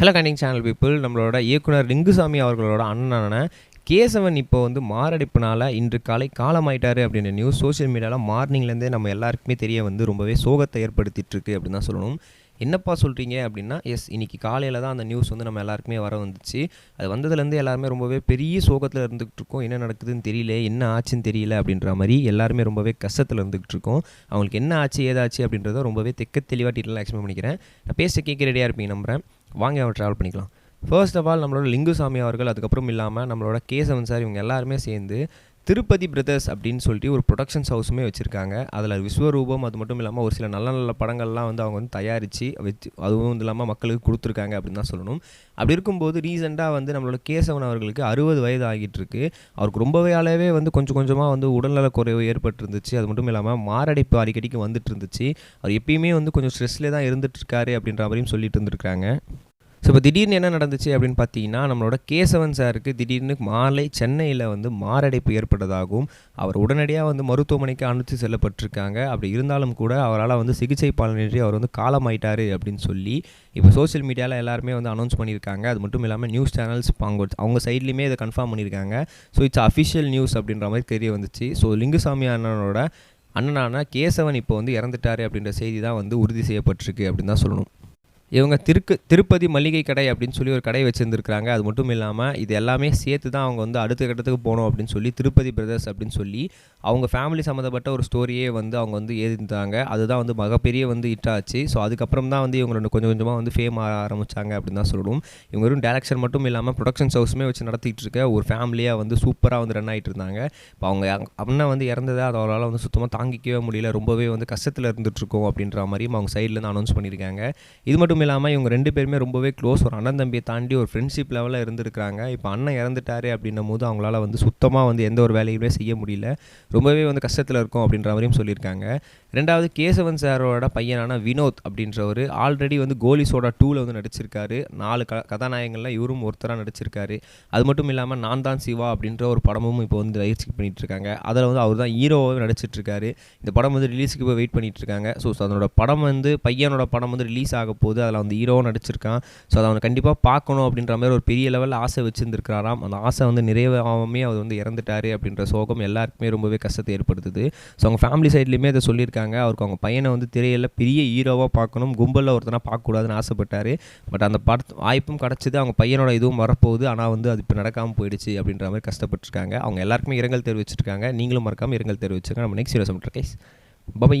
Hello கண்டிங் channel people நம்மளோட இயக்குனர் லிங்குசாமி அவர்களோட அண்ணனான கேசவன் இப்போ வந்து மாரடைப்புனால இன்று காலை காலமாயிட்டாரு அப்படின்ற நியூஸ் சோஷியல் மீடியாவில் மார்னிங்லேருந்தே நம்ம எல்லாருக்குமே தெரிய வந்து ரொம்பவே சோகத்தை ஏற்படுத்திட்டுருக்கு அப்படின்னு தான் சொல்லணும். என்னப்பா சொல்கிறீங்க அப்படின்னா எஸ் இன்னைக்கு காலையில் தான் அந்த நியூஸ் வந்து நம்ம எல்லாருக்குமே வர வந்துச்சு. அது வந்ததுலேருந்து எல்லாருமே ரொம்பவே பெரிய சோகத்தில் இருந்துகிட்டு இருக்கோம் என்ன நடக்குதுன்னு தெரியல என்ன ஆச்சுன்னு தெரியல அப்படின்ற மாதிரி எல்லாருமே ரொம்பவே கஷ்டத்தில் இருந்துகிட்டு இருக்கோம் அவங்களுக்கு என்ன ஆச்சு ஏதாச்சு அப்படின்றத ரொம்பவே தெக்க தெளிவாக டீட்டெயிலாக எக்ஸ்பிளைன் பண்ணிக்கிறேன். நான் பேச கேட்க ரெடியாக இருப்பீங்க நம்புறேன். வாங்க அவன் ட்ராவல் பண்ணிக்கலாம். ஃபர்ஸ்ட் ஆஃப் ஆல் நம்மளோட லிங்குசாமி அவர்கள் அதுக்கப்புறம் இல்லாமல் நம்மளோட கேசவன் சார் இவங்க எல்லாருமே சேர்ந்து திருப்பதி பிரதர்ஸ் அப்படின்னு சொல்லிட்டு ஒரு ப்ரொடக்ஷன்ஸ் ஹவுஸுமே வச்சுருக்காங்க. அதில் விஸ்வரூபம் அது மட்டும் இல்லாமல் ஒரு சில நல்ல நல்ல படங்கள்லாம் வந்து அவங்க வந்து தயாரித்து வச்சு அதுவும் இல்லாமல் மக்களுக்கு கொடுத்துருக்காங்க அப்படின்னு தான் சொல்லணும். அப்படி இருக்கும்போது ரீசெண்டாக வந்து நம்மளோட கேசவன் அவர்களுக்கு அறுபது வயது ஆகிட்டுருக்கு. அவருக்கு ரொம்பவே அளவே வந்து கொஞ்சம் கொஞ்சமாக வந்து உடல்நல குறைவு ஏற்பட்டுருந்துச்சு. அது மட்டும் இல்லாமல் மாரடைப்பு அடிக்கடிக்கு வந்துட்டு இருந்துச்சு அவர் எப்பயுமே வந்து கொஞ்சம் ஸ்ட்ரெஸ்லேயே தான் இருந்துட்டுருக்காரு அப்படின்ற மாதிரியும் சொல்லிட்டு இருந்திருக்காங்க. இப்போ திடீர்னு என்ன நடந்துச்சு அப்படின்னு பார்த்தீங்கன்னா நம்மளோட கேசவன் சாருக்கு திடீர்னு மாலை சென்னையில் வந்து மாரடைப்பு ஏற்பட்டதாகவும் அவர் உடனடியாக வந்து மருத்துவமனைக்கு அனுப்பிச்சு செல்லப்பட்டிருக்காங்க. அப்படி இருந்தாலும் கூட அவரால் வந்து சிகிச்சை பலனின்றி அவர் வந்து காலமாயிட்டார் அப்படின்னு சொல்லி இப்போ சோஷியல் மீடியாவில் எல்லாருமே வந்து அனௌன்ஸ் பண்ணியிருக்காங்க. அது மட்டும் இல்லாமல் நியூஸ் சேனல்ஸ் அவங்க அவங்க சைட்லேயுமே இதை கன்ஃபார்ம் பண்ணியிருக்காங்க. ஸோ இட்ஸ் அஃபிஷியல் நியூஸ் அப்படின்ற மாதிரி தெரிய வந்துச்சு. ஸோ லிங்குசாமி அண்ணனோட அண்ணனான கேசவன் இப்போ வந்து இறந்துட்டாரு அப்படின்ற செய்தி தான் வந்து உறுதி செய்யப்பட்டிருக்கு அப்படின்னு தான் சொல்லணும். இவங்க திருக்கு திருப்பதி மளிகை கடை அப்படின்னு சொல்லி ஒரு கடை வச்சுருந்துருக்காங்க அது மட்டும் இல்லாமல் இது எல்லாமே சேர்த்து தான் அவங்க வந்து அடுத்த கட்டத்துக்கு போகணும் அப்படின்னு சொல்லி திருப்பதி பிரதர்ஸ் அப்படின்னு சொல்லி அவங்க ஃபேமிலி சம்மந்தப்பட்ட ஒரு ஸ்டோரியே வந்து அவங்க வந்து எழுதிருந்தாங்க அதுதான் வந்து மிகப்பெரிய வந்து ஹிட்டாச்சு ஸோ அதுக்கப்புறம் தான் வந்து இவங்க ரெண்டு கொஞ்சம் கொஞ்சமாக வந்து ஃபேம் ஆக ஆரம்பிச்சாங்க அப்படின்னு தான் சொல்லணும். இவங்க வெறும் டேரக்ஷன் மட்டும் இல்லாமல் ப்ரொடக்ஷன்ஸ் ஹவுஸுமே வச்சு நடத்திட்டு இருக்க ஒரு ஃபேமிலியாக வந்து சூப்பராக வந்து ரன் ஆகிட்டு இருந்தாங்க. இப்போ அவங்க அண்ணன் வந்து இறந்ததை அதை அவரால் வந்து சுத்தமாக தாங்கிக்கவே முடியல. ரொம்பவே வந்து கஷ்டத்தில் இருந்துட்டுருக்கோம் அப்படின்ற மாதிரியும் அவங்க சைட்லேருந்து அனௌன்ஸ் பண்ணியிருக்காங்க. இது மட்டும் இல்லாமல் இவங்க ரெண்டு பேருமே ரொம்பவே க்ளோஸ் ஒரு அண்ணன் தம்பியை தாண்டி ஒரு ஃப்ரெண்ட்ஷிப் லெவலில் இருந்திருக்கிறாங்க. இப்போ அண்ணன் இறந்துட்டாரு அப்படின்னும் போது அவங்களால வந்து சுத்தமாக வந்து எந்த ஒரு வேலையுமே செய்ய முடியல. ரொம்பவே வந்து கஷ்டத்தில் இருக்கும் அப்படின்ற மாதிரியும் சொல்லியிருக்காங்க. ரெண்டாவது கேசவன் சாரோட பையனான வினோத் அப்படின்றவர் ஆல்ரெடி வந்து கோலி சோடா டூவில் வந்து நடிச்சிருக்காரு. நாலு க கதாநாயகங்களில் இவரும் ஒருத்தராக நடிச்சிருக்காரு. அது மட்டும் இல்லாமல் நான் தான் சிவா அப்படின்ற ஒரு படமும் இப்போ வந்து பயிற்சி பண்ணிகிட்டு இருக்காங்க. அதில் வந்து அவர் தான் ஹீரோவாகவே நடிச்சிட்ருக்காரு இந்த படம் வந்து ரிலீஸுக்கு இப்போ வெயிட் பண்ணிகிட்டு இருக்காங்க. ஸோ அதனோட படம் வந்து பையனோட படம் வந்து ரிலீஸ் ஆக போகுது. அதில் வந்து ஹீரோவும் நடிச்சிருக்கான். ஸோ அதை அவனை கண்டிப்பாக பார்க்கணும் அப்படின்ற மாதிரி ஒரு பெரிய லெவலில் ஆசை வச்சுருந்துருக்காராம் அந்த ஆசை வந்து நிறைவாகாமே அவர் வந்து இறந்துட்டாரு அப்படின்ற சோகம் எல்லாருக்குமே ரொம்பவே கஷ்டத்தை ஏற்படுத்துது. ஸோ அவங்க ஃபேமிலி சைட்லேயுமே அதை சொல்லியிருக்காங்க. அவருக்கு அவங்க பையனை வந்து திரையில பெரிய ஹீரோவாக பார்க்கணும். கும்பலில் ஒருத்தனா பார்க்கக்கூடாதுன்னு ஆசைப்பட்டார். பட் அந்த படத்து வாய்ப்பும் கிடச்சிது. அவங்க பையனோட இதுவும் வரப்போகுது. ஆனால் வந்து அது இப்போ நடக்காமல் போயிடுச்சு அப்படின்ற மாதிரி கஷ்டப்பட்டிருக்காங்க. அவங்க எல்லாருக்குமே இரங்கல் தெரிவிச்சிருக்காங்க. நீங்களும் மறக்காமல் இரங்கல் தெரிவிச்சிருக்காங்க நம்ம நெக்ஸ்ட் வீடியோ சொல்லிட்டு கைஸ் பபை